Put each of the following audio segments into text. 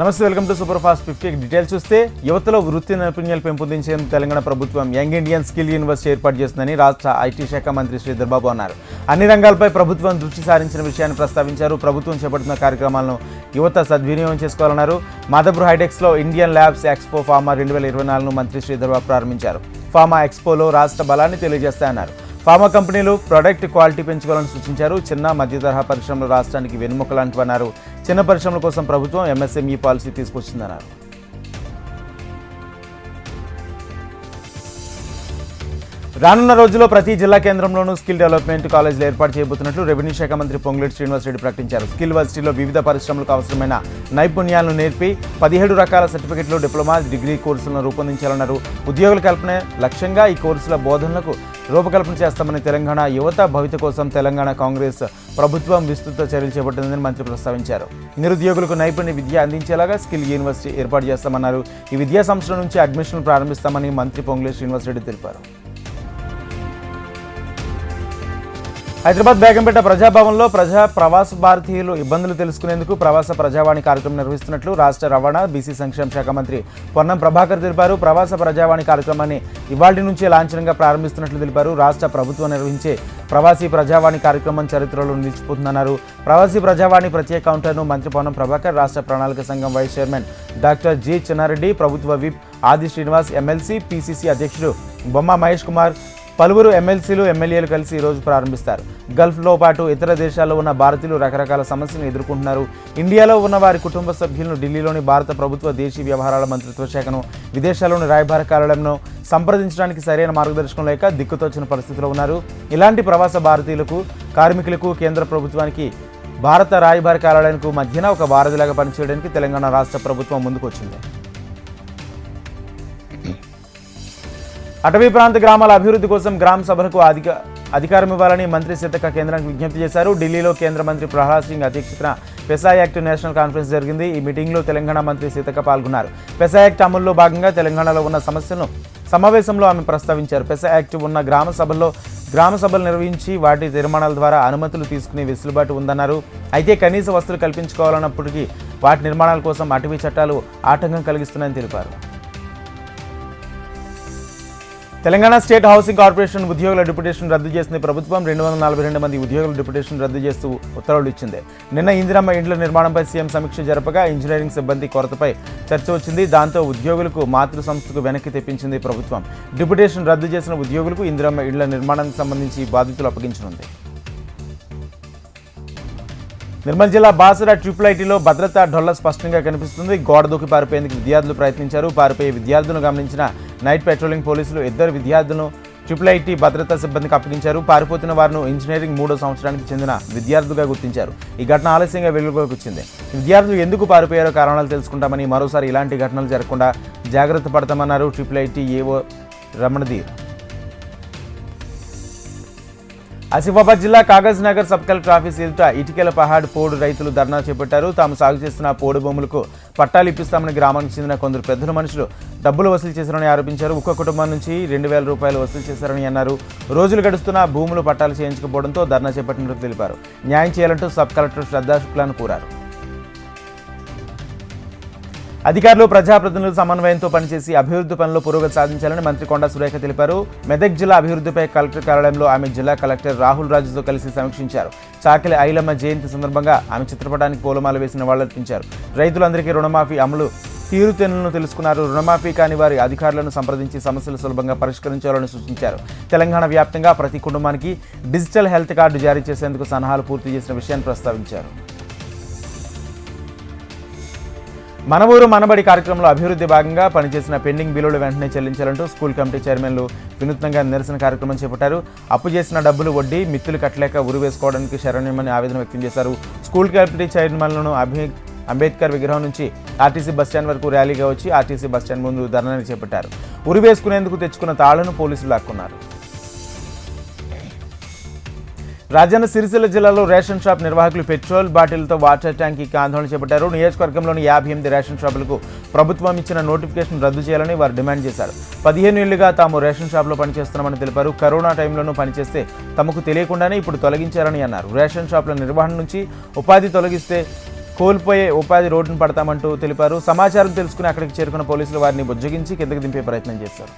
నమస్తే welcome to super fast fifty. Details చూస్తే యువతలో వృత్తి నైపుణ్యాలు పెంపొందించేందుకు తెలంగాణ ప్రభుత్వం యంగ్ ఇండియన్ స్కిల్ యూనివర్సిటీ ఏర్పాటు చేస్తుందని రాష్ట్ర ఐటీ శాఖ మంత్రి శ్రీధర్బాబు అన్నారు. అన్ని రంగాలపై ప్రభుత్వం దృష్టి సారించిన విషయాన్ని ప్రస్తావించారు. ప్రభుత్వం చేపడుతున్న కార్యక్రమాలను యువత సద్వినియోగం చేసుకోవాలన్నారు. మాధపూర్ హైటెక్స్లో ఇండియన్ ల్యాబ్స్ ఎక్స్పో ఫార్మా రెండు వేల ఇరవై నాలుగును మంత్రి శ్రీధర్బాబు ప్రారంభించారు. ఫార్మా ఎక్స్పోలో రాష్ట్ర బలాన్ని తెలియజేస్తాయన్నారు. ఫార్మా కంపెనీలు ప్రొడక్ట్ క్వాలిటీ పెంచుకోవాలని సూచించారు. చిన్న మధ్య తరహా పరిశ్రమలు రాష్ట్రానికి వెనుముక లాంటివన్నారు చిన్న పరిశ్రమల కోసం ప్రభుత్వం ఎంఎస్ఎంఈ పాలసీ తీసుకొచ్చిందన్నారు. రానున్న రోజుల్లో ప్రతి జిల్లా కేంద్రంలోనూ స్కిల్ డెవలప్మెంట్ కాలేజీలు ఏర్పాటు చేయబోతున్నట్లు రెవెన్యూ శాఖ మంత్రి పొంగులేటి శ్రీనివాసరెడ్డి ప్రకటించారు. స్కిల్ వర్సిటీలో వివిధ పరిశ్రమలకు అవసరమైన నైపుణ్యాలను నేర్పి పదిహేడు రకాల సర్టిఫికెట్లు డిప్లొమా డిగ్రీ కోర్సులను రూపొందించాలన్నారు. ఉద్యోగుల కల్పన లక్ష్యంగా ఈ కోర్సుల బోధనలకు రూపకల్పన చేస్తామని తెలంగాణ యువత భవిత కోసం తెలంగాణ కాంగ్రెస్ ప్రభుత్వం విస్తృత చర్యలు చేపట్టిందని మంత్రి ప్రస్తావించారు. నిరుద్యోగులకు నైపుణ్య విద్య అందించేలాగా స్కిల్ యూనివర్సిటీ ఏర్పాటు చేస్తామన్నారు. ఈ విద్యా సంవత్సరం నుంచి అడ్మిషన్లు ప్రారంభిస్తామని మంత్రి పొంగులేటి శ్రీనివాసరెడ్డి తెలిపారు. హైదరాబాద్ బేగంపేట ప్రజాభవన్లో ప్రజా ప్రవాస భారతీయులు ఇబ్బందులు తెలుసుకునేందుకు ప్రవాస ప్రజావాణి కార్యక్రమం నిర్వహిస్తున్నట్లు రాష్ట్ర రవాణా బీసీ సంక్షేమ శాఖ మంత్రి పొన్నం ప్రభాకర్ తెలిపారు. ప్రవాస ప్రజావాణి కార్యక్రమాన్ని ఇవాళ నుంచే లాంఛనంగా ప్రారంభిస్తున్నట్లు తెలిపారు. రాష్ట్ర ప్రభుత్వం నిర్వహించే ప్రవాసీ ప్రజావాణి కార్యక్రమం చరిత్రలో నిలిచిపోతుందన్నారు. ప్రవాసీ ప్రజావాణి ప్రత్యేక కౌంటర్ను మంత్రి పొన్నం ప్రభాకర్ రాష్ట్ర ప్రణాళిక సంఘం vice chairman doctor G Chinnareddy ప్రభుత్వ విప్ ఆది శ్రీనివాస్ ఎమ్మెల్సీ పీసీసీ అధ్యక్షుడు బొమ్మ మహేష్ కుమార్ పలువురు ఎమ్మెల్సీలు ఎమ్మెల్యేలు కలిసి ఈరోజు ప్రారంభిస్తారు. గల్ఫ్లో పాటు ఇతర దేశాల్లో ఉన్న భారతీయులు రకరకాల సమస్యలను ఎదుర్కొంటున్నారు. ఇండియాలో ఉన్న వారి కుటుంబ సభ్యులను ఢిల్లీలోని భారత ప్రభుత్వ దేశీయ వ్యవహారాల మంత్రిత్వ శాఖను విదేశాల్లోని రాయబార కార్యాలయంను సంప్రదించడానికి సరైన మార్గదర్శకం లేక దిక్కుతోచిన పరిస్థితిలో ఉన్నారు. ఇలాంటి ప్రవాస భారతీయులకు కార్మికులకు కేంద్ర ప్రభుత్వానికి భారత రాయబార కార్యాలయానికి మధ్యన ఒక వారధిలాగా పనిచేయడానికి తెలంగాణ రాష్ట్ర ప్రభుత్వం ముందుకొచ్చింది. అటవీ ప్రాంత గ్రామాల అభివృద్ధి కోసం గ్రామ సభలకు అధిక అధికారం ఇవ్వాలని మంత్రి సీతక్క కేంద్రానికి విజ్ఞప్తి చేశారు. ఢిల్లీలో కేంద్ర మంత్రి ప్రహ్లాద్ సింగ్ అధ్యక్షతన పెసా యాక్ట్ నేషనల్ కాన్ఫరెన్స్ జరిగింది. ఈ మీటింగ్లో తెలంగాణ మంత్రి సీతక్క పాల్గొన్నారు. పెసా యాక్ట్ అమల్లో భాగంగా తెలంగాణలో ఉన్న సమస్యలను సమావేశంలో ఆమె ప్రస్తావించారు. పెసా యాక్ట్ ఉన్న గ్రామ సభల్లో గ్రామ సభలు నిర్వహించి వాటి తీర్మానాల ద్వారా అనుమతులు తీసుకునే వెసులుబాటు ఉందన్నారు. అయితే కనీస వస్తువులు కల్పించుకోవాలన్నప్పటికీ వాటి నిర్మాణాల కోసం అటవీ చట్టాలు ఆటంకం కలిగిస్తున్నాయని తెలిపారు. తెలంగాణ స్టేట్ హౌసింగ్ కార్పొరేషన్ ఉద్యోగుల డిప్యుటేషన్ రద్దు చేసింది. ప్రభుత్వం రెండు వందల నలభై రెండు మంది ఉద్యోగుల డిప్యుటేషన్ రద్దు చేస్తూ ఉత్తర్వులు ఇచ్చింది. నిన్న ఇందిరమ్మ ఇండ్ల నిర్మాణంపై సీఎం సమీక్ష జరపగా ఇంజనీరింగ్ సిబ్బంది కొరతపై చర్చ వచ్చింది. దాంతో ఉద్యోగులకు మాతృ సంస్థకు వెనక్కి తెప్పించింది ప్రభుత్వం. డిప్యుటేషన్ రద్దు చేసిన ఉద్యోగులకు ఇందిరమ్మ ఇండ్ల నిర్మాణానికి సంబంధించి బాధ్యతలు అప్పగించనుంది. నిర్మల్ జిల్లా బాసర ట్రిపుల్ ఐటీలో భద్రతా ఢొల్ల స్పష్టంగా కనిపిస్తుంది. గోడ దూకి పారిపోయేందుకు విద్యార్థులు ప్రయత్నించారు. పారిపోయే విద్యార్థులను గమనించిన నైట్ పెట్రోలింగ్ పోలీసులు ఇద్దరు విద్యార్థులను ట్రిపుల్ ఐటీ భద్రతా సిబ్బందికి అప్పగించారు. పారిపోతున్న వారిను ఇంజనీరింగ్ మూడో సంవత్సరానికి చెందిన విద్యార్థులుగా గుర్తించారు. ఈ ఘటన ఆలస్యంగా వెలుగులోకి వచ్చింది విద్యార్థులు ఎందుకు పారిపోయారో కారణాలు తెలుసుకుంటామని మరోసారి ఇలాంటి ఘటనలు జరగకుండా జాగ్రత్త పడతామన్నారు ట్రిపుల్ ఐటీ ఏవో రమణధీర్. ఆసిఫాబాద్ జిల్లా Kagaz Nagar sub collector office ఎదుట ఇటుకల పహాడ్ పోడు రైతులు ధర్నా చేపట్టారు. తాము సాగు చేస్తున్న పోడు భూములకు పట్టాలు ఇప్పిస్తామని గ్రామానికి చెందిన కొందరు పెద్దల మనుషులు డబ్బులు వసూలు చేశారని ఆరోపించారు. ఒక్క కుటుంబం నుంచి రెండు వేల రూపాయలు వసూలు చేశారని అన్నారు. రోజులు గడుస్తున్న భూములు పట్టాలు చేయించకపోవడంతో ధర్నా చేపట్టినట్లు తెలిపారు. న్యాయం చేయాలంటూ సబ్ కలెక్టర్ శ్రద్ధాశుక్లాను కోరారు. అధికారులు ప్రజాప్రతినిధుల సమన్వయంతో పనిచేసి అభివృద్ధి పనులు పురోగతి సాధించాలని మంత్రి కొండా సురేఖ తెలిపారు. మెదక్ జిల్లా అభివృద్ధిపై కలెక్టర్ కార్యాలయంలో ఆమె జిల్లా కలెక్టర్ రాహుల్ రాజుతో కలిసి సమీక్షించారు. చాకిలి ఐలమ్మ జయంతి సందర్భంగా ఆమె చిత్రపటానికి పూలమాల వేసిన వాళ్ళర్పించారు రైతులందరికీ రుణమాఫీ అమలు తీరుతెన్నులను తెలుసుకున్నారు. రుణమాఫీ కాని వారి అధికారులను సంప్రదించి సమస్యలు సులభంగా పరిష్కరించాలని సూచించారు. తెలంగాణ వ్యాప్తంగా ప్రతి కుటుంబానికి డిజిటల్ హెల్త్ కార్డు జారీ చేసేందుకు సలహాలు పూర్తి చేసిన విషయాన్ని ప్రస్తావించారు. మన ఊరు మనబడి కార్యక్రమంలో అభివృద్ధి భాగంగా పనిచేసిన పెండింగ్ బిల్లులు వెంటనే చెల్లించాలంటూ స్కూల్ కమిటీ చైర్మన్లు వినూత్నంగా నిరసన కార్యక్రమం చేపట్టారు. అప్పు చేసిన డబ్బులు వడ్డీ మిత్తులు కట్టలేక ఉరి వేసుకోవడానికి శరణ్యమని ఆవేదన వ్యక్తం చేశారు. స్కూల్ కమిటీ చైర్మన్లను అభి అంబేద్కర్ విగ్రహం నుంచి ఆర్టీసీ బస్టాండ్ వరకు ర్యాలీగా వచ్చి ఆర్టీసీ బస్టాండ్ ముందు ధర్నాన్ని చేపట్టారు. ఉరి వేసుకునేందుకు తెచ్చుకున్న తాళ్ళను పోలీసులు లాక్కున్నారు. రాజన్న సిరిసిల్ల జిల్లాలో రేషన్ షాప్ నిర్వాహకులు పెట్రోల్ బాటిల్తో వాటర్ ట్యాంక్ ఆందోళన చేపట్టారు. నియోజకవర్గంలోని యాభై ఎనిమిది రేషన్ షాపులకు ప్రభుత్వం ఇచ్చిన నోటిఫికేషన్ రద్దు చేయాలని వారు డిమాండ్ చేశారు. పదిహేను ఏళ్ళుగా తాము రేషన్ షాప్లో పనిచేస్తున్నామని తెలిపారు. కరోనా టైంలోనూ పనిచేస్తే తమకు తెలియకుండానే ఇప్పుడు తొలగించారని అన్నారు. రేషన్ షాపుల నిర్వహణ నుంచి ఉపాధి తొలగిస్తే కోల్పోయే ఉపాధి రోడ్డును పడతామంటూ తెలిపారు. సమాచారం తెలుసుకుని అక్కడికి చేరుకున్న పోలీసులు వారిని బుజ్జగించి కిందకి దింపే ప్రయత్నం చేశారు.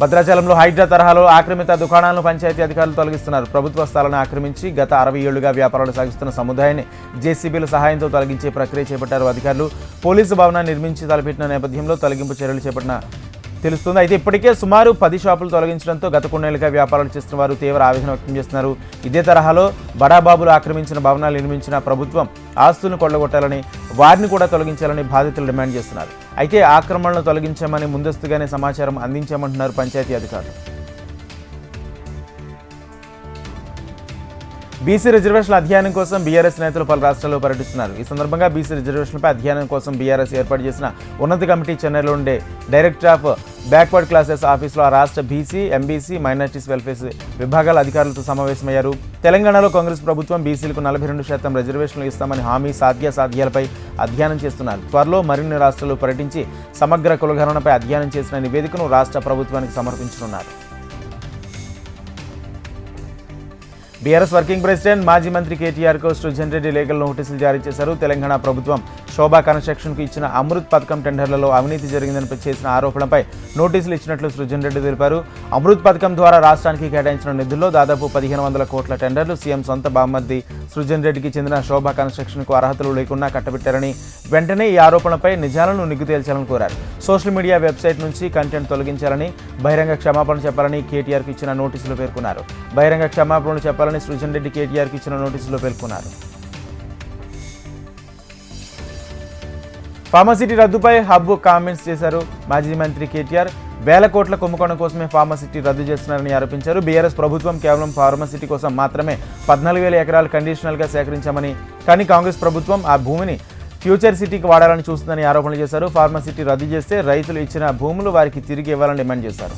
భద్రాచలంలో హైడ్రా తరహాలో ఆక్రమిత దుకాణాలను పంచాయతీ అధికారులు తొలగిస్తున్నారు. ప్రభుత్వ స్థలాలను ఆక్రమించి గత అరవై ఏళ్ళుగా వ్యాపారాలు సాగిస్తున్న సముదాయాన్ని జేసీబీల సహాయంతో తొలగించే ప్రక్రియ చేపట్టారు అధికారులు. పోలీసు భవనాన్ని నిర్మించి తలపెట్టిన నేపథ్యంలో తొలగింపు చర్యలు చేపట్టిన తెలుస్తుంది. అయితే ఇప్పటికే సుమారు పది షాపులు తొలగించడంతో గత కొన్నేళ్ళుగా వ్యాపారాలు చేస్తున్న వారు తీవ్ర ఆవేదన వ్యక్తం చేస్తున్నారు. ఇదే తరహాలో బడాబాబులు ఆక్రమించిన భవనాలు నిర్మించిన ప్రభుత్వం ఆస్తులను కొల్లగొట్టాలని వారిని కూడా తొలగించాలని బాధితులు డిమాండ్ చేస్తున్నారు. అయితే ఆక్రమణలను తొలగించామని ముందస్తుగానే సమాచారం అందించామంటున్నారు పంచాయతీ అధికారులు. బీసీ రిజర్వేషన్ల అధ్యయనం కోసం బీఆర్ఎస్ నేతలు పలు రాష్ట్రాల్లో పర్యటిస్తున్నారు. ఈ సందర్భంగా బీసీ రిజర్వేషన్లపై అధ్యయనం కోసం బీఆర్ఎస్ ఏర్పాటు చేసిన ఉన్నత కమిటీ చెన్నైలో ఉండే డైరెక్టర్ ఆఫ్ బ్యాక్వర్డ్ క్లాసెస్ ఆఫీసులో ఆ రాష్ట్ర బీసీ ఎంబీసీ మైనార్టీస్ వెల్ఫేర్ విభాగాల అధికారులతో సమావేశమయ్యారు. తెలంగాణలో కాంగ్రెస్ ప్రభుత్వం బీసీలకు నలభై రెండు శాతం రిజర్వేషన్లు ఇస్తామని హామీ సాధ్యాసాధ్యాలపై అధ్యయనం చేస్తున్నారు. త్వరలో మరిన్ని రాష్ట్రాలు పర్యటించి సమగ్ర కులగణనపై అధ్యయనం చేసిన నివేదికను రాష్ట్ర ప్రభుత్వానికి సమర్పించనున్నారు. బీఆర్ఎస్ వర్కింగ్ ప్రెసిడెంట్ మాజీ మంత్రి కేటీఆర్కు సృజన్ రెడ్డి లీగల్ నోటీసులు జారీ చేశారు. తెలంగాణ ప్రభుత్వం శోభా కన్స్ట్రక్షన్కు ఇచ్చిన అమృత్ పథకం టెండర్లలో అవినీతి జరిగిందని చేసిన ఆరోపణపై నోటీసులు ఇచ్చినట్లు సృజన్ రెడ్డి తెలిపారు. అమృత్ పథకం ద్వారా రాష్ట్రానికి కేటాయించిన నిధుల్లో దాదాపు పదిహేను వందల కోట్ల టెండర్లు సీఎం సొంత బామ్మర్ది సృజన్ రెడ్డికి చెందిన శోభా కన్స్ట్రక్షన్కు అర్హతలు లేకుండా కట్టబెట్టారని వెంటనే ఈ ఆరోపణపై నిజాలను నిగ్గు తేల్చాలని కోరారు. సోషల్ మీడియా వెబ్సైట్ నుంచి కంటెంట్ తొలగించాలని బహిరంగ క్షమాపణ చెప్పాలని కేటీఆర్కి ఇచ్చిన నోటీసులు పేర్కొన్నారు. బహిరంగ క్షమాపణలు చెప్పాలని సృజన్ రెడ్డి కేటీఆర్కి ఇచ్చిన నోటీసులో పేర్కొన్నారు. ఫార్మసిటీ రద్దుపై హబ్ కామెంట్స్ చేశారు మాజీ మంత్రి కేటీఆర్. వేల కోట్ల కుంభకోణం కోసమే ఫార్మసిటీ రద్దు చేస్తున్నారని ఆరోపించారు. బీఆర్ఎస్ ప్రభుత్వం కేవలం ఫార్మసిటీ కోసం మాత్రమే పద్నాలుగు వేల ఎకరాలు కండిషనల్గా సేకరించామని కానీ కాంగ్రెస్ ప్రభుత్వం ఆ భూమిని ఫ్యూచర్ సిటీకి వాడాలని చూస్తుందని ఆరోపణలు చేశారు. ఫార్మసిటీ రద్దు చేస్తే రైతులు ఇచ్చిన భూములు వారికి తిరిగి ఇవ్వాలని డిమాండ్ చేశారు.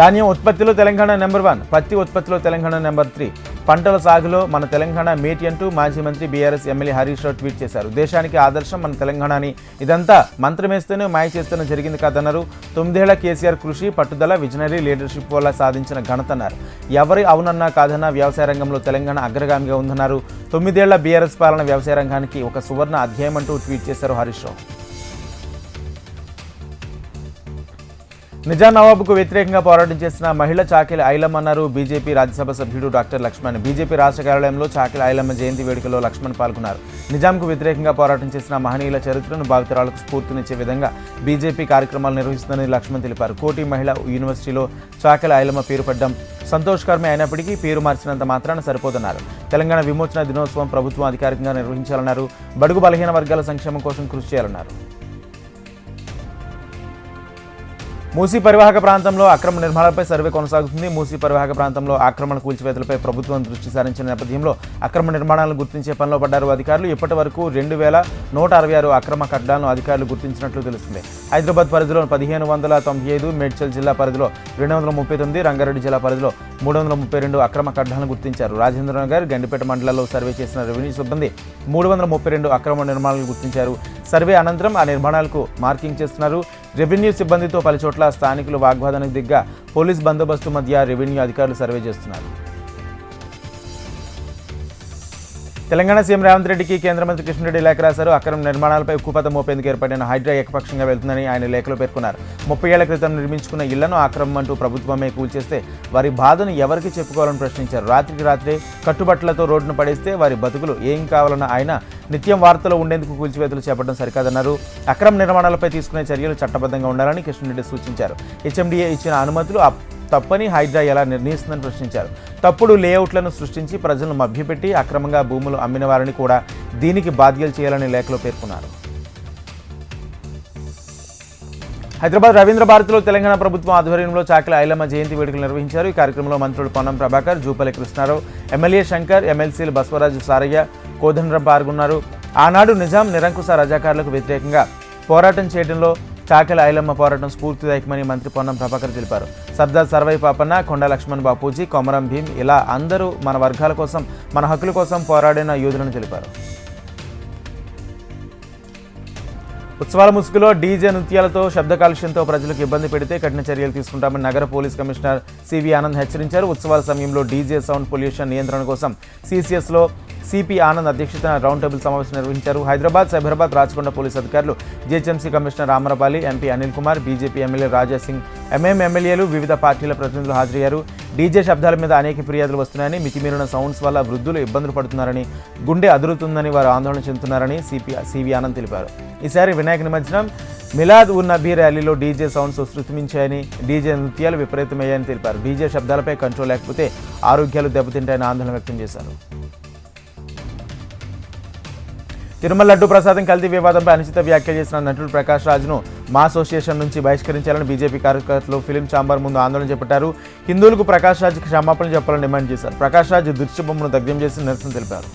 ధాన్యం ఉత్పత్తిలో తెలంగాణ నెంబర్ వన్ పత్తి ఉత్పత్తిలో తెలంగాణ నెంబర్ త్రీ. పంటల సాగులో మన తెలంగాణ మేటి అంటూ మాజీ మంత్రి BRS MLA Harish Rao tweet చేశారు. దేశానికి ఆదర్శం మన తెలంగాణని. ఇదంతా మంత్రమేస్తూనే మాయ చేస్తూనే జరిగింది కాదన్నారు. తొమ్మిదేళ్ళ కేసీఆర్ కృషి పట్టుదల విజనరీ లీడర్షిప్ వల్ల సాధించిన ఘనతన్నారు ఎవరి అవునన్నా కాదన్నా వ్యవసాయ రంగంలో తెలంగాణ అగ్రగామిగా ఉందన్నారు. తొమ్మిదేళ్ళ బీఆర్ఎస్ పాలన వ్యవసాయ రంగానికి ఒక సువర్ణ అధ్యాయం అంటూ ట్వీట్ చేశారు హరీష్ రావు. నిజాం నవాబుకు వ్యతిరేకంగా పోరాటం చేసిన మహిళ చాకిల ఐలమ్మ అన్నారు. బీజేపీ రాజ్యసభ సభ్యుడు డాక్టర్ లక్ష్మణ్. బీజేపీ రాష్ట్ర కార్యాలయంలో చాకిల ఐలమ్మ జయంతి వేడుకలో లక్ష్మణ్ పాల్గొన్నారు. నిజాంకు వ్యతిరేకంగా పోరాటం చేసిన మహనీయుల చరిత్రను భావితరాలకు స్ఫూర్తినిచ్చే విధంగా బీజేపీ కార్యక్రమాలు నిర్వహిస్తుందని లక్ష్మణ్ తెలిపారు. కోటి మహిళా యూనివర్సిటీలో చాకిల ఐలమ్మ పేరు పడ్డం సంతోషకరమే అయినప్పటికీ పేరు మార్చినంత మాత్రాన సరిపోతున్నారు తెలంగాణ విమోచన దినోత్సవం ప్రభుత్వం అధికారికంగా నిర్వహించాలన్నారు. బడుగు బలహీన వర్గాల సంక్షేమం కోసం కృషి చేయాలన్నారు. మూసీ పరివాహక ప్రాంతంలో అక్రమ నిర్మాణాలపై సర్వే కొనసాగుతుంది. మూసీ పరివాహక ప్రాంతంలో ఆక్రమణ కూల్చివేతలపై ప్రభుత్వం దృష్టి సారించిన నేపథ్యంలో అక్రమ నిర్మాణాలను గుర్తించే పనిలో పడ్డారు అధికారులు. ఇప్పటి వరకు రెండు వేల నూట అరవై ఆరు అక్రమ కట్టడాలను అధికారులు గుర్తించినట్లు తెలుస్తుంది. హైదరాబాద్ పరిధిలో పదిహేను వందల తొంభై ఐదు మేడ్చల్ జిల్లా పరిధిలో రెండు వందల ముప్పై తొమ్మిది రంగారెడ్డి జిల్లా పరిధిలో మూడు వందల ముప్పై రెండు అక్రమ కట్టడాలను గుర్తించారు. రాజేంద్రనగర్ గండిపేట మండలాల్లో సర్వే చేసిన రెవెన్యూ సిబ్బంది మూడు వందల ముప్పై రెండు అక్రమ నిర్మాణాలను గుర్తించారు. సర్వే అనంతరం ఆ నిర్మాణాలకు మార్కింగ్ చేస్తున్నారు. రెవెన్యూ సిబ్బందితో పలుచోట్ల స్థానికులు వాగ్వాదానికి దిగ్గా పోలీస్ బందోబస్తు మధ్య రెవెన్యూ అధికారులు సర్వే చేస్తున్నారు. తెలంగాణ సీఎం రేవంత్ రెడ్డికి కేంద్ర మంత్రి కిషన్రెడ్డి లేఖ రాశారు. అక్రమ నిర్మాణాలపై ఉక్కుపతం మోపేందుకు ఏర్పడిన హైడ్రా ఏకపక్షంగా వెళ్తుందని ఆయన లేఖలో పేర్కొన్నారు. ముప్పై ఏళ్ళ క్రితం నిర్మించుకున్న ఇళ్ళను అక్రమం అంటూ ప్రభుత్వమే కూల్చేస్తే వారి బాధను ఎవరికి చెప్పుకోవాలని ప్రశ్నించారు. రాత్రికి రాత్రే కట్టుబట్టలతో రోడ్డును పడేస్తే వారి బతుకులు ఏం కావాలన్న ఆయన నిత్యం వార్తలో ఉండేందుకు కూల్చివేతలు చేపట్టడం సరికాదన్నారు. అక్రమ నిర్మాణాలపై తీసుకునే చర్యలు చట్టబద్ధంగా ఉండాలని కిషన్ రెడ్డి సూచించారు. హెచ్ఎండిఏ ఇచ్చిన అనుమతులు తప్పని హైడ్రా ఎలా నిర్ణయిస్తుందని ప్రశ్నించారు. తప్పుడు లేఅవుట్లను సృష్టించి ప్రజలను మభ్యపెట్టి అక్రమంగా భూములు అమ్మిన వారిని కూడా దీనికి బాధ్యతలు చేయాలని లేఖలో పేర్కొన్నారు. హైదరాబాద్ రవీంద్ర భారతిలో తెలంగాణ ప్రభుత్వం ఆధ్వర్యంలో చాకల ఐలమ్మ జయంతి వేడుకలు నిర్వహించారు. ఈ కార్యక్రమంలో మంత్రులు పొన్నం ప్రభాకర్ జూపల్లి కృష్ణారావు ఎమ్మెల్యే శంకర్ ఎమ్మెల్సీలు బసవరాజు సారయ్య కోదండ్రం పాల్గొన్నారు. ఆనాడు నిజాం నిరంకుశ రజాకారులకు వ్యతిరేకంగా పోరాటం చేయడంలో చాకల ఐలమ్మ పోరాటం స్ఫూర్తిదాయకమని మంత్రి పొన్నం ప్రభాకర్ తెలిపారు. సర్దార్ సర్వై పాపన్న కొండ లక్ష్మణ్ బాపూజీ కొమరం భీం ఇలా అందరూ మన వర్గాల కోసం మన హక్కుల కోసం పోరాడిన యోధులను తెలిపారు. ఉత్సవాల ముసుగులో డీజే నృత్యాలతో శబ్ద కాలుష్యంతో ప్రజలకు ఇబ్బంది పెడితే కఠిన చర్యలు తీసుకుంటామని నగర పోలీస్ కమిషనర్ సివి ఆనంద్ హెచ్చరించారు. ఉత్సవాల సమయంలో డీజే సౌండ్ పొల్యూషన్ నియంత్రణ కోసం సిసిఎస్లో సిపి ఆనంద్ అధ్యక్షతన రౌండ్ టేబుల్ సమావేశం నిర్వహించారు. హైదరాబాద్ సైబరాబాద్ రాచకొండ పోలీస్ అధికారులు GHMC commissioner రామరపాలి MP Anil Kumar BJP MLA Raja Singh MM ఎమ్మెల్యేలు వివిధ పార్టీల ప్రతినిధులు హాజరయ్యారు. డీజే శబ్దాల మీద అనేక ఫిర్యాదులు వస్తున్నాయని మితిమీరిన సౌండ్స్ వల్ల వృద్ధులు ఇబ్బందులు పడుతున్నారని గుండె అదురుతుందని వారు ఆందోళన చెందుతున్నారని సిపి సివి ఆనంద్ తెలిపారు. ఈసారి వినాయక నిమజ్జనం మిలాద్ ఉన్ నబీ ర్యాలీలో డీజే సౌండ్స్ శృతిమించాయని డీజే నృత్యాలు విపరీతమయ్యాయని తెలిపారు. డీజే శబ్దాలపై కంట్రోల్ లేకపోతే ఆరోగ్యాలు దెబ్బతింటాయని ఆందోళన వ్యక్తం చేశారు. తిరుమల లడ్డు ప్రసాదం కల్తీ వివాదంపై అనుచిత వ్యాఖ్యలు చేసిన నటుడు ప్రకాష్ రాజ్ను మా అసోసియేషన్ నుంచి బహిష్కరించాలని బీజేపీ కార్యకర్తలు ఫిలిం ఛాంబర్ ముందు ఆందోళన చేపట్టారు. హిందువులకు ప్రకాష్ రాజ్ క్షమాపణ చెప్పాలని డిమాండ్ చేశారు. ప్రకాష్ రాజ్ దృశ్య బొమ్మను దగ్ధం చేసి నిరసన తెలిపారు.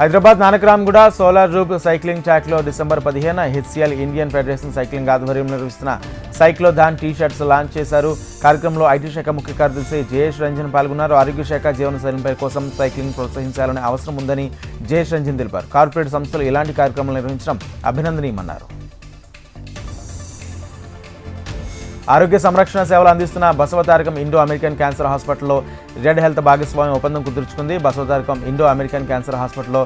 Hyderabad Nanakramguda solar roof cycling ట్రాక్లో డిసెంబర్ పదిహేన హెచ్సిఎల్ ఇండియన్ ఫెడరేషన్ సైక్లింగ్ ఆధ్వర్యంలో నిర్వహిస్తున్న సైక్లోధాన్ టీ షర్ట్స్ లాంచ్ చేశారు. కార్యక్రమంలో ఐటీ శాఖ ముఖ్య కార్యదర్శి జయేష్ రంజన్ పాల్గొన్నారు. ఆరోగ్య శాఖ జీవన శైలిపై కోసం సైక్లింగ్ ప్రోత్సహించాలనే అవసరం ఉందని జయేష్ రంజన్ తెలిపారు. కార్పొరేట్ సంస్థలు ఇలాంటి కార్యక్రమాలు నిర్వహించడం అభినందనీయమన్నారు. ఆరోగ్య సంరక్షణ సేవలు అందిస్తున్న బసవతారకం ఇండో అమెరికన్ క్యాన్సర్ హాస్పిటల్లో రెడ్ హెల్త్ భాగస్వామి ఒప్పందం కుదుర్చుకుంది. బసవతారకం ఇండో అమెరికన్ క్యాన్సర్ హాస్పిటల్లో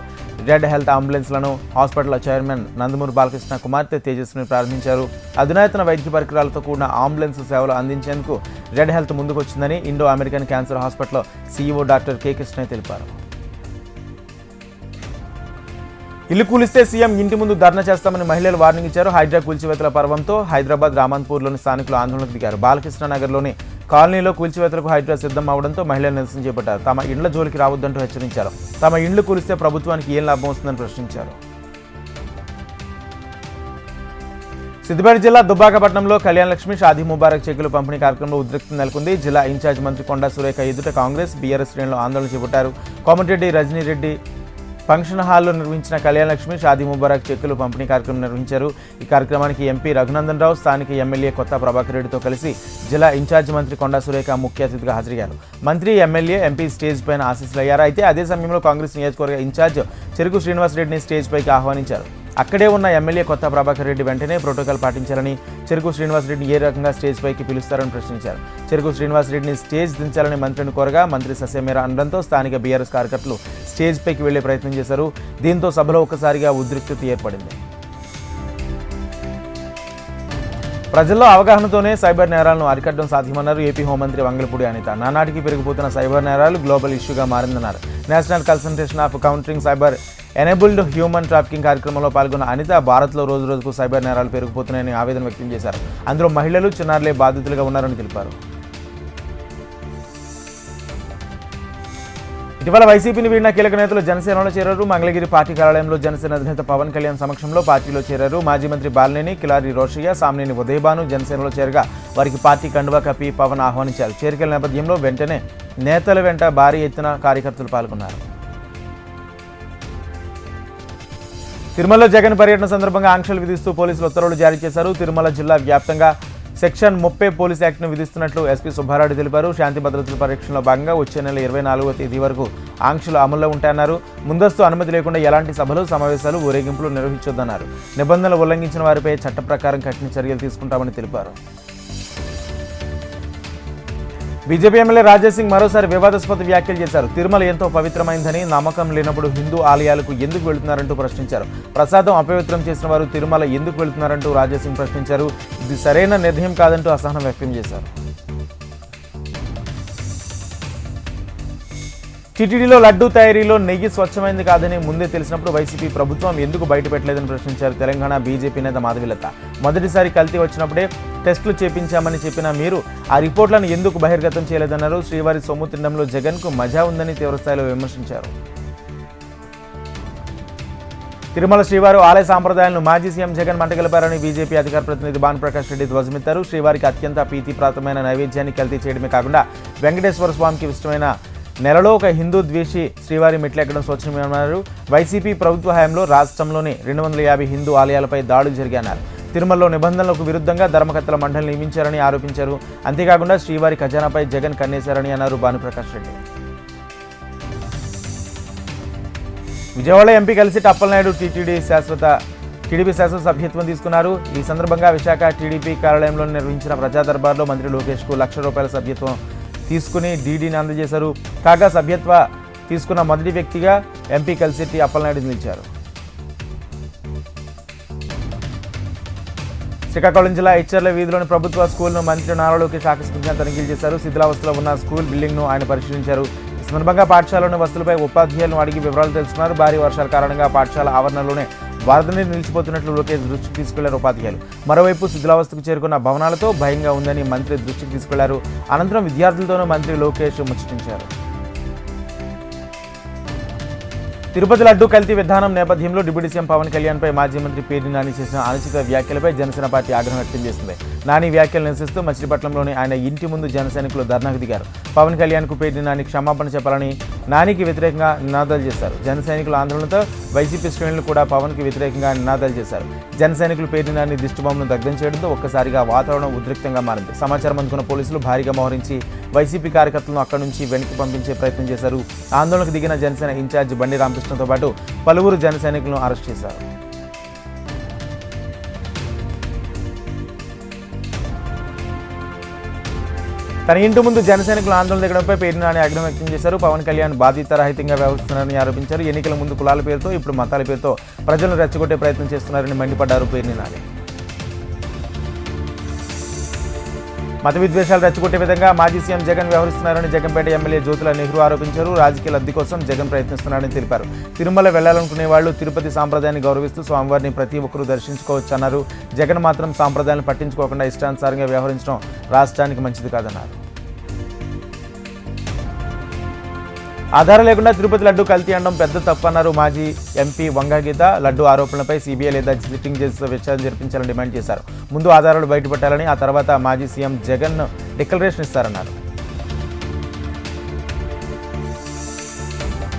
రెడ్ హెల్త్ అంబులెన్స్లను హాస్పిటల్ చైర్మన్ నందమూరి బాలకృష్ణ కుమార్తె తేజస్విని ప్రారంభించారు. అధునాతన వైద్య పరికరాలతో కూడిన అంబులెన్స్ సేవలు అందించేందుకు red health ముందుకొచ్చిందని Indo American cancer hospital CEO doctor K Krishna తెలిపారు. ఇల్లు కూలిస్తే సీఎం ఇంటి ముందు ధర్నా చేస్తామని మహిళలు వార్నింగ్ ఇచ్చారు. హైడ్రా కూల్చివేతల పర్వంతో హైదరాబాద్ రామంతపూర్లోని స్థానికులు ఆందోళనకు దిగారు. బాలకృష్ణ నగర్లోని కాలనీలో కూల్చివేతలకు హైడ్రా సిద్ధం అవడంతో మహిళలు నిరసన చేపట్టారు. తమ ఇండ్ల జోలికి రావద్దంటూ హెచ్చరించారు. తమ ఇండ్లు కూలిస్తే ప్రభుత్వానికి ఏం లాభం వస్తుందని ప్రశ్నించారు. సిద్దిపేట జిల్లా దుబ్బాకపట్నంలో కళ్యాణ్ లక్ష్మి షాదీ ముబారక్ చెక్కులు పంపిణీ కార్యక్రమంలో ఉద్రిక్తం నెలకొంది. జిల్లా ఇన్ఛార్జ్ మంత్రి కొండా సురేఖ ఎదుట కాంగ్రెస్ బీఆర్ఎస్ శ్రేణులు ఆందోళన చేపట్టారు. కోమటిరెడ్డి రజనీరెడ్డి ఫంక్షన్ హాల్లో నిర్వహించిన కళ్యాణలక్ష్మి షాది షాదీ ముబారక్ చెక్కులు పంపిణీ కార్యక్రమం నిర్వహించారు. ఈ కార్యక్రమానికి ఎంపీ రఘునందన్ రావు స్థానిక ఎమ్మెల్యే కొత్త ప్రభాకర్ రెడ్డితో కలిసి జిల్లా ఇన్ఛార్జ్ మంత్రి కొండా సురేఖ ముఖ్య అతిథిగా హాజరయ్యారు. మంత్రి ఎమ్మెల్యే ఎంపీ స్టేజ్ పైన ఆశీస్సులు అయ్యారు అయితే అదే సమయంలో కాంగ్రెస్ నియోజకవర్గ ఇన్ఛార్జ్ చెరుకు శ్రీనివాస్ రెడ్డిని స్టేజ్ పైకి ఆహ్వానించారు. అక్కడే ఉన్న ఎమ్మెల్యే కొత్త ప్రభాకర్ రెడ్డి వెంటనే ప్రోటోకాల్ పాటించాలని చెరుకు శ్రీనివాస్ రెడ్డిని ఏ రకంగా స్టేజ్ పైకి పిలుస్తారని ప్రశ్నించారు. చెరుకు శ్రీనివాస్ రెడ్డిని స్టేజ్ దించాలని మంత్రిని కోరగా మంత్రి ససేమేరా అనడంతో స్థానిక బీఆర్ఎస్ కార్యకర్తలు స్టేజ్ పైకి వెళ్ళే ప్రయత్నం చేశారు. దీంతో సభలో ఒక్కసారిగా ఉద్రిక్తత ఏర్పడింది. ప్రజల్లో అవగాహనతోనే సైబర్ నేరాలను అరికట్టడం సాధ్యమన్నారు ఏపీ హోంమంత్రి వంగలపూడి అనిత. నానాటికి పెరిగిపోతున్న సైబర్ నేరాలు గ్లోబల్ ఇష్యూగా మారిందన్నారు. National concentration of countering cyber enabled human trafficking కార్యక్రమంలో పాల్గొన్న అనిత భారత్లో రోజు రోజుకు సైబర్ నేరాలు పెరిగిపోతున్నాయని ఆవేదన వ్యక్తం చేశారు. అందులో మహిళలు చిన్నారులే బాధితులుగా ఉన్నారని తెలిపారు. ఇటీవల వైసీపీని వీడిన కీలక నేతలు జనసేనలో చేరారు. మంగళగిరి పార్టీ కార్యాలయంలో జనసేన అధినేత పవన్ కళ్యాణ్ సమక్షంలో పార్టీలో చేరారు. మాజీ మంత్రి బాలినేని కిలారి రోషయ్య సామ్నేని ఉదయభాను జనసేనలో చేరగా వారికి పార్టీ కండువా కప్పి పవన్ ఆహ్వానించారు. చేరికల నేపథ్యంలో వెంటనే నేతల వెంట భారీ ఎత్తున కార్యకర్తలు పాల్గొన్నారు. తిరుమలలో జగన్ పర్యటన సందర్భంగా ఆంక్షలు విధిస్తూ పోలీసులు ఉత్తర్వులు జారీ చేశారు. తిరుమల జిల్లా వ్యాప్తంగా సెక్షన్ ముప్పై పోలీస్ యాక్ట్ను విధిస్తున్నట్లు ఎస్పీ సుబ్బారెడ్డి తెలిపారు. శాంతి భద్రతల పరీక్షలో భాగంగా వచ్చే నెల ఇరవై నాలుగవ తేదీ వరకు ఆంక్షలు అమల్లో ఉంటాయన్నారు. ముందస్తు అనుమతి లేకుండా ఎలాంటి సభలు సమావేశాలు ఊరేగింపులు నిర్వహించొద్దన్నారు. నిబంధనలు ఉల్లంఘించిన వారిపై చట్ట ప్రకారం కఠిన చర్యలు తీసుకుంటామని తెలిపారు. బీజేపీ ఎమ్మెల్యే రాజేసింగ్ మరోసారి వివాదాస్పద వ్యాఖ్యలు చేశారు. తిరుమల ఎంతో పవిత్రమైందని నమ్మకం లేనప్పుడు హిందూ ఆలయాలకు ఎందుకు వెళుతున్నారంటూ ప్రశ్నించారు. ప్రసాదం అపవిత్రం చేసిన వారు తిరుమల ఎందుకు వెళుతున్నారంటూ రాజేసింగ్ ప్రశ్నించారు. ఇది సరైన నిర్ణయం కాదంటూ అసహనం వ్యక్తం చేశారు. టీటీడీలో లడ్డూ తయారీలో నెయ్యి స్వచ్ఛమైంది కాదని ముందే తెలిసినప్పుడు వైసీపీ ప్రభుత్వం ఎందుకు బయటపెట్టలేదని ప్రశ్నించారు తెలంగాణ బీజేపీ నేత మాధవిలత. మొదటిసారి కల్తీ వచ్చినప్పుడే టెస్టులు చేపించామని చెప్పిన మీరు ఆ రిపోర్ట్లను ఎందుకు బహిర్గతం చేయలేదన్నారు? శ్రీవారి సొమ్ము తినడంలో జగన్కు మజా ఉందని తీవ్రస్థాయిలో విమర్శించారు. తిరుమల శ్రీవారు ఆలయ సాంప్రదాయాలను మాజీ సీఎం జగన్ మంటగలిపారని బీజేపీ అధికార ప్రతినిధి భానుప్రకాష్ రెడ్డి ధ్వజమెత్తారు. శ్రీవారికి అత్యంత ప్రీతిప్రాతమైన నైవేద్యాన్ని కల్తీ చేయడమే కాకుండా వెంకటేశ్వర స్వామికి ఇష్టమైన నెలలో ఒక హిందూ ద్వేషి శ్రీవారి మెట్లెక్కడం స్వచ్ఛమన్నారు వైసీపీ ప్రభుత్వ హయాంలో రాష్ట్రంలోని రెండు వందల యాభై హిందూ ఆలయాలపై దాడులు జరిగాయన్నారు. తిరుమలలో నిబంధనలకు విరుద్ధంగా ధర్మకర్తల మండలి నియమించారని ఆరోపించారు. అంతేకాకుండా శ్రీవారి ఖజానాపై జగన్ కన్నేశారని అన్నారు భానుప్రకాష్ రెడ్డి. విజయవాడ ఎంపీ కలిసి అప్పలనాయుడు టీటీడీ శాశ్వత టీడీపీ శాశ్వత సభ్యత్వం తీసుకున్నారు. ఈ సందర్భంగా విశాఖ టీడీపీ కార్యాలయంలో నిర్వహించిన ప్రజా దర్బార్లో మంత్రి లోకేష్కు లక్ష రూపాయల సభ్యత్వం తీసుకుని డీడీని అందజేశారు. కాగా సభ్యత్వ తీసుకున్న మొదటి వ్యక్తిగా ఎంపీ కలిసిట్టి అప్పలనాయుడు నిలిచారు. శ్రీకాకుళం జిల్లా ఇచ్చర్ల వీధిలోని ప్రభుత్వ స్కూల్ను మంత్రి నారా లోకేష్ ఆకస్మికంగా తనిఖీలు చేశారు. శిథిలావస్థలో ఉన్న స్కూల్ బిల్డింగ్ను ఆయన పరిశీలించారు. ఈ సందర్భంగా పాఠశాలలోని వస్తువులపై ఉపాధ్యాయులను అడిగి వివరాలు తెలుసుకున్నారు. భారీ వర్షాల కారణంగా పాఠశాల ఆవరణలోనే వరద నీరు నిలిచిపోతున్నట్లు లోకేష్ దృష్టికి తీసుకెళ్ళారు ఉపాధ్యాయులు. మరోవైపు శిథిలావస్థకు చేరుకున్న భవనాలతో భయంగా ఉందని మంత్రి దృష్టికి తీసుకెళ్ళారు. అనంతరం విద్యార్థులతోనూ మంత్రి లోకేష్ ముచ్చటించారు. తిరుపతి లడ్డు కల్తీ విధానం నేపథ్యంలో డిప్యూటీ సీఎం పవన్ కళ్యాణ్పై మాజీ మంత్రి పేర్ని నాని చేసిన అనుచిత వ్యాఖ్యలపై జనసేన పార్టీ ఆగ్రహం వ్యక్తం చేసింది. నాని వ్యాఖ్యలు నిరసిస్తూ మచిలీపట్నంలోని ఆయన ఇంటి ముందు జనసైనికులు ధర్నాకు దిగారు. పవన్ కళ్యాణ్కు పేర్ని నాని క్షమాపణ చెప్పాలని నానికి వ్యతిరేకంగా నినాదాలు చేశారు. జనసైనికుల ఆందోళనతో వైసీపీ శ్రేణులు కూడా పవన్కి వ్యతిరేకంగా నినాదాలు చేశారు. జనసైనికులు పేర్ని నాని దిష్టిబొమ్మను దగ్ధం చేయడంతో ఒక్కసారిగా వాతావరణం ఉద్రిక్తంగా మారింది. సమాచారం అందుకున్న పోలీసులు భారీగా మోహరించి వైసీపీ కార్యకర్తలను అక్కడి నుంచి వెనక్కి పంపించే ప్రయత్నం చేశారు. ఆందోళనకు దిగిన జనసేన ఇన్ఛార్జ్ బండి రామకృష్ణతో పాటు పలువురు జన సైనికులను అరెస్ట్ చేశారు. తన ఇంటి ముందు జనసైనికులు ఆందోళన దిగడంపై పేరుని నాని ఆగ్రహం వ్యక్తం చేశారు. పవన్ కళ్యాణ్ బాధితరహితంగా వ్యవహరిస్తున్నారని ఆరోపించారు. ఎన్నికల ముందు కులాల పేరుతో ఇప్పుడు మతాల పేరుతో ప్రజలను రెచ్చగొట్టే ప్రయత్నం చేస్తున్నారని మండిపడ్డారు పేరుని మత విద్వేషాలు రెచ్చగొట్టే విధంగా మాజీ సీఎం జగన్ వ్యవహరిస్తున్నారని జగన్పేట ఎమ్మెల్యే జ్యోతుల నెహ్రూ ఆరోపించారు. రాజకీయ లబ్ధి కోసం జగన్ ప్రయత్నిస్తున్నారని తెలిపారు. తిరుమల వెళ్ళాలనుకునే వాళ్ళు తిరుపతి సాంప్రదాయాన్ని గౌరవిస్తూ స్వామివారిని ప్రతి ఒక్కరూ దర్శించుకోవచ్చన్నారు. జగన్ మాత్రం సాంప్రదాయాలను పట్టించుకోకుండా ఇష్టానుసారంగా వ్యవహరించడం రాష్ట్రానికి మంచిది కాదన్నారు. ఆధారం లేకుండా తిరుపతి లడ్డు కల్తీ అనడం పెద్ద తప్పన్నారు మాజీ ఎంపీ వంగగీత లడ్డు ఆరోపణలపై సీబీఐ లేదా సిట్టింగ్ జడ్జితో విచారణ జరిపించాలని డిమాండ్ చేశారు. ముందు ఆధారాలు బయటపెట్టాలని ఆ తర్వాత మాజీ సీఎం జగన్ డిక్లరేషన్ ఇస్తారన్నారు.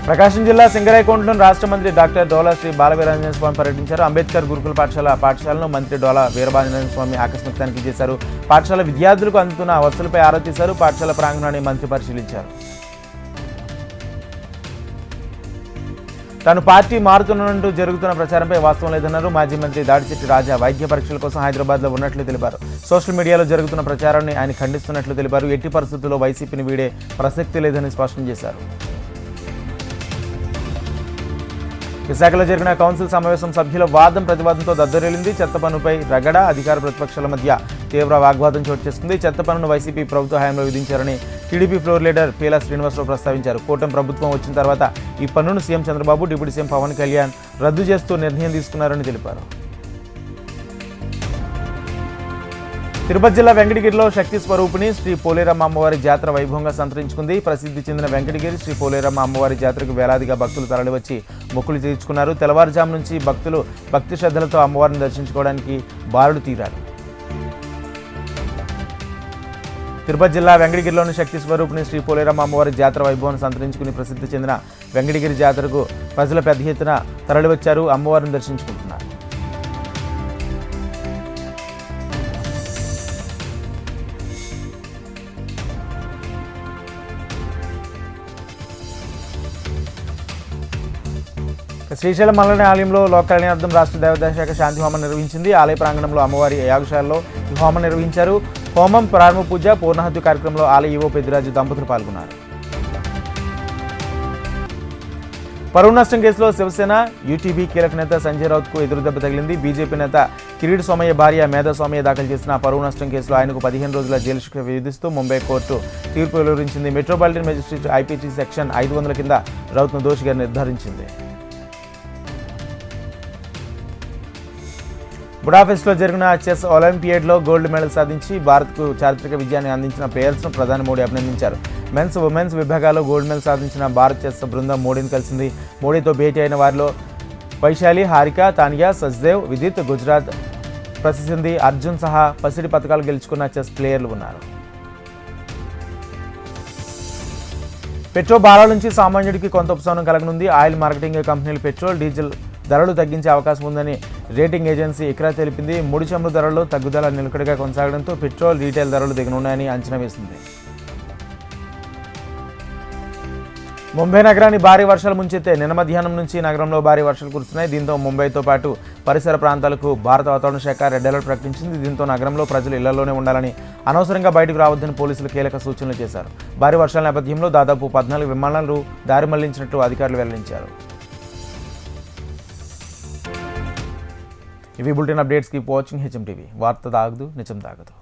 ప్రకాశం జిల్లా సింగరైకోండలోని రాష్ట్ర మంత్రి డాక్టర్ డోలా శ్రీ బాలవీరాంజన స్వామి పర్యటించారు. అంబేద్కర్ గురుకుల పాఠశాల పాఠశాలను మంత్రి డోలా వీరభాంజనేయ స్వామి ఆకస్మిక తనిఖీ చేశారు. పాఠశాల విద్యార్థులకు అందుతున్న వసతులపై ఆరా తీశారు. పాఠశాల ప్రాంగణాన్ని మంత్రి పరిశీలించారు. తాను పార్టీ మారుతున్నట్టు జరుగుతున్న ప్రచారంపై వాస్తవం లేదన్నారు. మాజీ మంత్రి దాడిచెట్టి రాజా వైద్య పరీక్షల కోసం హైదరాబాద్లో ఉన్నట్లు తెలిపారు. సోషల్ మీడియాలో జరుగుతున్న ప్రచారాన్ని ఆయన ఖండిస్తున్నట్లు తెలిపారు. ఎట్టి పరిస్థితుల్లో వైసీపీని వీడే ప్రసక్తి లేదని స్పష్టం చేశారు. విశాఖలో జరిగిన కౌన్సిల్ సమావేశం సభ్యుల వాదం ప్రతివాదంతో దద్దరిల్లింది. చెత్త పనుపై రగడ అధికార ప్రతిపక్షాల మధ్య తీవ్ర వాగ్వాదం చోటు చేసుకుంది. చెత్త పన్నును వైసీపీ ప్రభుత్వ హయాంలో విధించారని TDP floor leader Peela Srinivasarao ప్రస్తావించారు. కూటమి ప్రభుత్వం వచ్చిన తర్వాత ఈ పన్నును CM Chandrababu deputy CM Pawan Kalyan రద్దు చేస్తూ నిర్ణయం తీసుకున్నారని తెలిపారు. తిరుపతి జిల్లా వెంకటగిరిలో శక్తి స్వరూపిణి శ్రీ పోలేరమ్మ అమ్మవారి జాతర వైభవంగా సంతరించుకుంది. ప్రసిద్ధి చెందిన వెంకటగిరి శ్రీ పోలేరమ్మ అమ్మవారి జాతరకు వేలాదిగా భక్తులు తరలివచ్చి మొక్కులు తీర్చుకున్నారు తెల్లవారుజాము నుంచి భక్తులు భక్తి శ్రద్ధలతో అమ్మవారిని దర్శించుకోవడానికి బారుడు తీరారు. తిరుపతి జిల్లా వెంకటగిరిలోని శక్తి స్వరూపిణి శ్రీ పోలేరమ్మ అమ్మవారి జాతర వైభవాన్ని సంతరించుకుని ప్రసిద్ధి చెందిన వెంకటగిరి జాతరకు ప్రజలు పెద్ద ఎత్తున తరలివచ్చారు. అమ్మవారిని దర్శించుకుంటున్నారు. శ్రీశైలం మల్లని ఆలయంలో లోకల్యాణార్థం రాష్ట్ర దేవతా శాఖ శాంతి హోమం నిర్వహించింది. ఆలయ ప్రాంగణంలో అమ్మవారి యాగశాలలో ఈ హోమం నిర్వహించారు. హోమం ప్రారంభ పూజ పూర్ణహత్య కార్యక్రమంలో ఆలయ ఈవో పెద్దిరాజు దంపతులు పాల్గొన్నారు. పరువు నష్టం కేసులో శివసేన యూటీబీ కీలక నేత సంజయ్ రౌత్కు ఎదురుదెబ్బ తగిలింది. బీజేపీ నేత కిరీట్ సోమయ్య భార్య మేధా సోమయ్య దాఖలు చేసిన పరువు నష్టం కేసులో ఆయనకు పదిహేను రోజుల జైలు శిక్ష విధిస్తూ ముంబై కోర్టు తీర్పు వెలువరించింది. మెట్రోపాలిటన్ మెజిస్ట్రేట్ ఐపీటీ సెక్షన్ ఐదు వందల కింద రౌత్ను దోషిగా నిర్ధారించింది. బుడాఫెస్ట్లో జరిగిన చెస్ ఒలింపియాడ్లో గోల్డ్ మెడల్ సాధించి భారత్కు చారిత్రక విజయాన్ని అందించిన ప్లేయర్స్ను ప్రధాని మోడీ అభినందించారు. మెన్స్ ఉమెన్స్ విభాగాల్లో గోల్డ్ మెడల్ సాధించిన భారత్ చెస్ బృందం మోడీని కలిసింది. మోడీతో భేటీ అయిన వారిలో వైశాలి హారిక తానియా సజ్దేవ్ విదిత్ గుజరాత్ ప్రసిద్ధి అర్జున్ సహా పసిడి పథకాలు గెలుచుకున్న చెస్ ప్లేయర్లు ఉన్నారు. పెట్రోల్ భారాల నుంచి సామాన్యుడికి కొంత ఉపశమనం కలగనుంది. ఆయిల్ మార్కెటింగ్ కంపెనీలు పెట్రోల్ డీజిల్ ధరలు తగ్గించే అవకాశం ఉందని రేటింగ్ ఏజెన్సీ ఇక్రా తెలిపింది. ముడి చమురు ధరల్లో తగ్గుదల నిలకడగా కొనసాగడంతో పెట్రోల్ రీటైల్ ధరలు దిగనున్నాయని అంచనా వేసింది. ముంబై నగరాన్ని భారీ వర్షాలు ముంచెత్తే నిన్న మధ్యాహ్నం నుంచి నగరంలో భారీ వర్షాలు కురుస్తున్నాయి. దీంతో ముంబైతో పాటు పరిసర ప్రాంతాలకు భారత వాతావరణ శాఖ రెడ్ అలర్ట్ ప్రకటించింది. దీంతో నగరంలో ప్రజలు ఇళ్ళలోనే ఉండాలని అనవసరంగా బయటకు రావద్దని పోలీసులు కీలక సూచనలు చేశారు. భారీ వర్షాల నేపథ్యంలో దాదాపు పద్నాలుగు విమానాలు దారి మళ్ళించినట్లు అధికారులు వెల్లడించారు. ఇవి బులెటిన్ అప్డేట్స్కి వాచింగ్ హెచ్ఎం టీవీ వార్త తాగదు నిజం తాగదు.